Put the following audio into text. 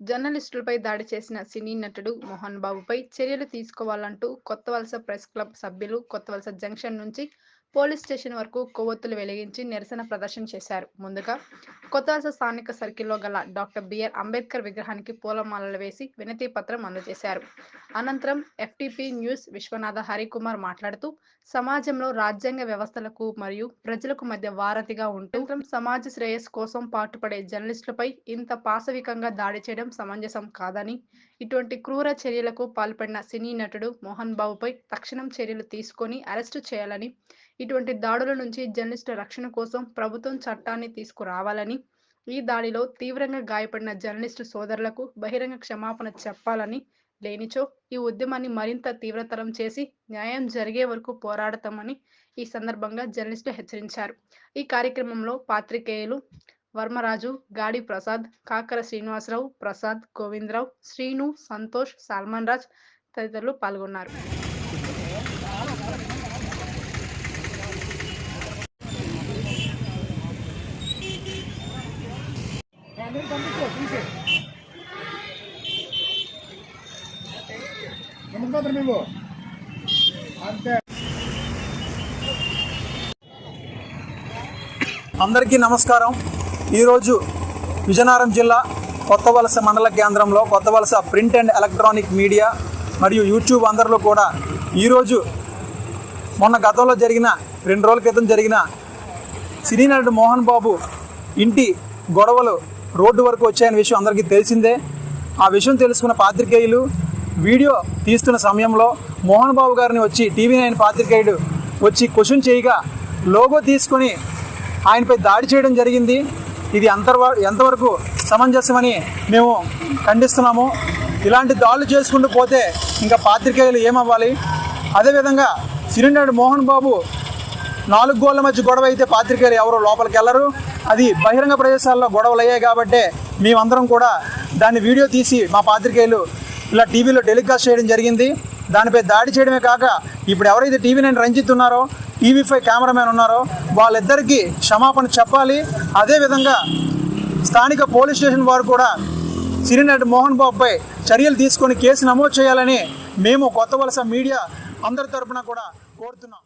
జర్నలిస్టులపై దాడి చేసిన సినీ నటుడు మోహన్ బాబుపై చర్యలు తీసుకోవాలంటూ కొత్తవలస ప్రెస్ క్లబ్ సభ్యులు కొత్తవలస జంక్షన్ నుంచి పోలీస్ స్టేషన్ వరకు కొవ్వొత్తులు వెలిగించి నిరసన ప్రదర్శన చేశారు. ముందుగా కొత్తవలస స్థానిక సర్కిల్లో గల డాక్టర్ బిఆర్ అంబేద్కర్ విగ్రహానికి పూలమాలలు వేసి వినతి పత్రం అందజేశారు. అనంతరం ఎఫ్టిపి న్యూస్ విశ్వనాథ హరికుమార్ మాట్లాడుతూ సమాజంలో రాజ్యాంగ వ్యవస్థలకు మరియు ప్రజలకు మధ్య వారధిగా ఉంటూ సమాజ శ్రేయస్సు కోసం పాటుపడే జర్నలిస్టులపై ఇంత పాశవికంగా దాడి చేయడం సమంజసం కాదని ఇటువంటి క్రూర చర్యలకు పాల్పడిన సినీ నటుడు మోహన్ బాబుపై తక్షణం చర్యలు తీసుకొని అరెస్టు చేయాలని ఇటువంటి దాడుల నుంచి జర్నలిస్టుల రక్షణ కోసం ప్రభుత్వం చట్టాన్ని తీసుకురావాలని ఈ దాడిలో తీవ్రంగా గాయపడిన జర్నలిస్టు సోదరులకు బహిరంగ క్షమాపణ చెప్పాలని లేనిచో ఈ ఉద్యమాన్ని మరింత తీవ్రతరం చేసి న్యాయం జరిగే వరకు పోరాడతామని ఈ సందర్భంగా జర్నలిస్టులు హెచ్చరించారు. ఈ కార్యక్రమంలో పాత్రికేయులు వర్మరాజు గాడి ప్రసాద్ కాకర శ్రీనివాసరావు ప్రసాద్ గోవిందరావు శ్రీను సంతోష్ సల్మాన్ రాజ్ తదితరులు పాల్గొన్నారు అందరికి పంపించు తీసే నమ్మకం మేము అంతే అందరికీ నమస్కారం. ఈరోజు విజయనగరం జిల్లా కొత్త వలస మండల కేంద్రంలో Kothavalasa print and electronic media మరియు యూట్యూబ్ అందరిలో కూడా ఈరోజు మొన్న గతంలో జరిగిన రెండు రోజుల క్రితం జరిగిన సినీ నటుడు మోహన్ బాబు ఇంటి గొడవలు రోడ్డు వరకు వచ్చాయనే విషయం అందరికీ తెలిసిందే. ఆ విషయం తెలుసుకున్న పాత్రికేయులు వీడియో తీస్తున్న సమయంలో మోహన్ బాబు గారిని వచ్చి టీవీ నైన్ పాత్రికేయుడు వచ్చి క్వశ్చన్ చేయగా లోగో తీసుకొని ఆయనపై దాడి చేయడం జరిగింది. ఇది అంతర్వా ఎంతవరకు సమంజసమని మేము ఖండిస్తున్నాము. ఇలాంటి దాడులు చేసుకుంటూ పోతే ఇంకా పాత్రికేయులు ఏమవ్వాలి? అదేవిధంగా సిరినాడు మోహన్ బాబు నాలుగు గోళ్ళ మధ్య గొడవ అయితే పాత్రికేయులు ఎవరు లోపలికి వెళ్ళరు అది బహిరంగ ప్రదేశాల్లో గొడవలు అయ్యాయి కాబట్టి మేమందరం కూడా దాన్ని వీడియో తీసి మా పాత్రికేయులు ఇలా టీవీలో టెలికాస్ట్ చేయడం జరిగింది. దానిపై దాడి చేయడమే కాక ఇప్పుడు ఎవరైతే టీవీ నైన్ రంజిత్ ఉన్నారో టీవీ ఫైవ్ కెమెరామెన్ ఉన్నారో వాళ్ళిద్దరికీ క్షమాపణ చెప్పాలి. అదేవిధంగా స్థానిక పోలీస్ స్టేషన్ వారు కూడా సిరినటి మోహన్ బాబుపై చర్యలు తీసుకొని కేసు నమోదు చేయాలని మేము కొత్త వలస మీడియా అందరి తరపున కూడా కోరుతున్నాం.